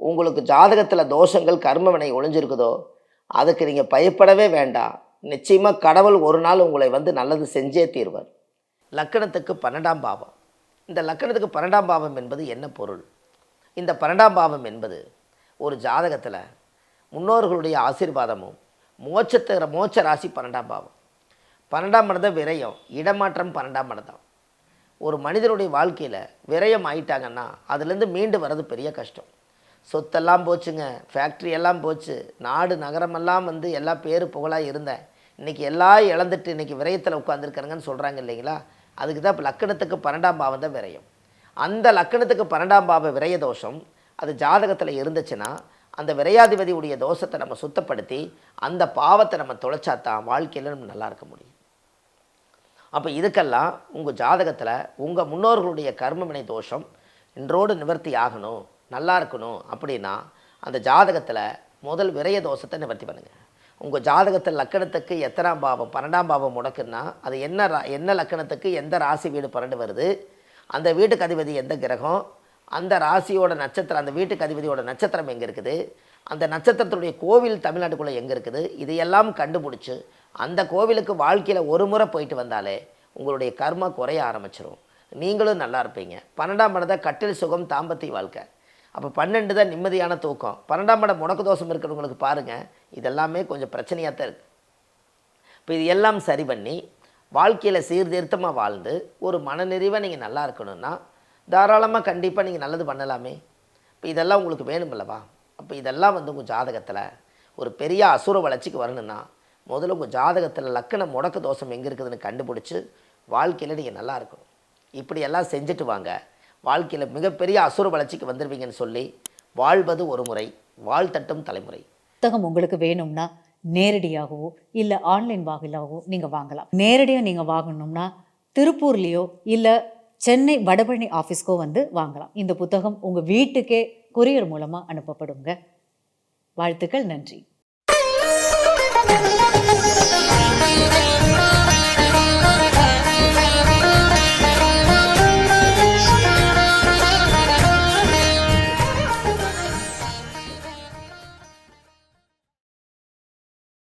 உங்களுக்கு ஜாதகத்தில் தோஷங்கள் கர்மவினை ஒளிஞ்சிருக்குதோ அதுக்கு நீங்கள் பயப்படவே வேண்டாம் நிச்சயமாக கடவுள் ஒரு நாள் உங்களை வந்து நல்லது செஞ்சே தீர்வார். லக்கணத்துக்கு பன்னெண்டாம் பாவம். இந்த லக்கணத்துக்கு பன்னெண்டாம் பாவம் என்பது என்ன பொருள்? இந்த பன்னெண்டாம் பாவம் என்பது ஒரு ஜாதகத்தில் முன்னோர்களுடைய ஆசீர்வாதமும் மோட்சத்துகிற மோட்ச ராசி பன்னெண்டாம் பாவம். பன்னெண்டாம் மனதை விரயம் இடமாற்றம் பன்னெண்டாம் இடம் ஒரு மனிதனுடைய வாழ்க்கையில் விரயம் ஆயிட்டாங்கன்னா அதுலேருந்து மீண்டு வர்றது பெரிய கஷ்டம். சொத்தெல்லாம் போச்சுங்க. ஃபேக்ட்ரி எல்லாம் போச்சு. நாடு நகரமெல்லாம் வந்து எல்லா பேர் புகழாக இருந்தேன் இன்றைக்கி எல்லாம் இழந்துட்டு இன்றைக்கி விரயத்தில் உட்காந்துருக்காங்கன்னு சொல்கிறாங்க இல்லைங்களா? அதுக்கு தான் இப்போ லக்கணத்துக்கு பன்னெண்டாம் பாவம் தான் விரயம். அந்த லக்கணத்துக்கு பன்னெண்டாம் பாவ விரய தோஷம் அது ஜாதகத்தில் இருந்துச்சுன்னா அந்த விரையாதிபதியுடைய தோஷத்தை நம்ம சுத்தப்படுத்தி அந்த பாவத்தை நம்ம தொலைச்சாதான் வாழ்க்கையில் நம்ம நல்லா இருக்க முடியும். அப்போ இதுக்கெல்லாம் உங்கள் ஜாதகத்தில் உங்கள் முன்னோர்களுடைய கர்மவினை தோஷம் இன்றோடு நிவர்த்தி ஆகணும். நல்லா இருக்கணும் அப்படின்னா அந்த ஜாதகத்தில் முதல் விரய தோஷத்தை நிவர்த்தி பண்ணுங்கள் உங்கள் ஜாதகத்தில் லக்கணத்துக்கு எத்தனாம் பாவம் பன்னெண்டாம் பாவம் முடக்குன்னா அது என்ன ரா என்ன லக்கணத்துக்கு எந்த ராசி வீடு பன்னெண்டு வருது அந்த வீட்டுக்கு அதிபதி எந்த கிரகம் அந்த ராசியோட நட்சத்திரம் அந்த வீட்டுக்கு அதிபதியோட நட்சத்திரம் எங்கே இருக்குது அந்த நட்சத்திரத்துடைய கோவில் தமிழ்நாட்டுக்குள்ளே எங்கே இருக்குது இதையெல்லாம் கண்டுபிடிச்சி அந்த கோவிலுக்கு வாழ்க்கையில் ஒரு முறை போயிட்டு வந்தாலே உங்களுடைய கர்மா குறைய ஆரம்பிச்சிடும் நீங்களும் நல்லா இருப்பீங்க. பன்னெண்டாம் இடம் கட்டில் சுகம் தாம்பத்திய வாழ்க்கை. அப்போ பன்னெண்டு தான் நிம்மதியான தூக்கம். பன்னெண்டாம் இடம் முடக்கு தோஷம் இருக்கிறவங்களுக்கு பாருங்கள் இதெல்லாமே கொஞ்சம் பிரச்சனையாக தான் இருக்குது இப்போ இது எல்லாம் சரி பண்ணி வாழ்க்கையில் சீர்திருத்தமாக வாழ்ந்து ஒரு மனநிறைவாக நீங்கள் நல்லா இருக்கணும்னா தாராளமாக கண்டிப்பாக நீங்கள் நல்லது பண்ணலாமே. இப்போ இதெல்லாம் உங்களுக்கு வேணுமில்லவா அப்போ இதெல்லாம் வந்து உங்கள் ஜாதகத்தில் ஒரு பெரிய அசுர வளர்ச்சிக்கு வரணும்னா முதல்ல உங்கள் ஜாதகத்தில் லக்கண முடக்க தோஷம் எங்கே இருக்குதுன்னு கண்டுபிடிச்சி வாழ்க்கையில் நீங்கள் நல்லா இருக்கணும். இப்படி எல்லாம் செஞ்சுட்டு வாங்க. வாழ்க்கையில் மிகப்பெரிய அசுர வளர்ச்சிக்கு வந்துடுவீங்கன்னு சொல்லி வாழ்வது ஒரு முறை வாழ்த்தட்டும் தலைமுறை. புத்தகம் உங்களுக்கு வேணும்னா நேரடியாகவோ இல்லை ஆன்லைன் வாயிலாகவோ நீங்கள் வாங்கலாம். நேரடியாக நீங்கள் வாங்கணும்னா திருப்பூர்லேயோ இல்லை சென்னை வடபழனி ஆஃபீஸ்க்கோ வந்து வாங்கலாம். இந்த புத்தகம் உங்கள் வீட்டுக்கே கொரியர் மூலமாக அனுப்பப்படுங்க. வாழ்த்துக்கள் நன்றி.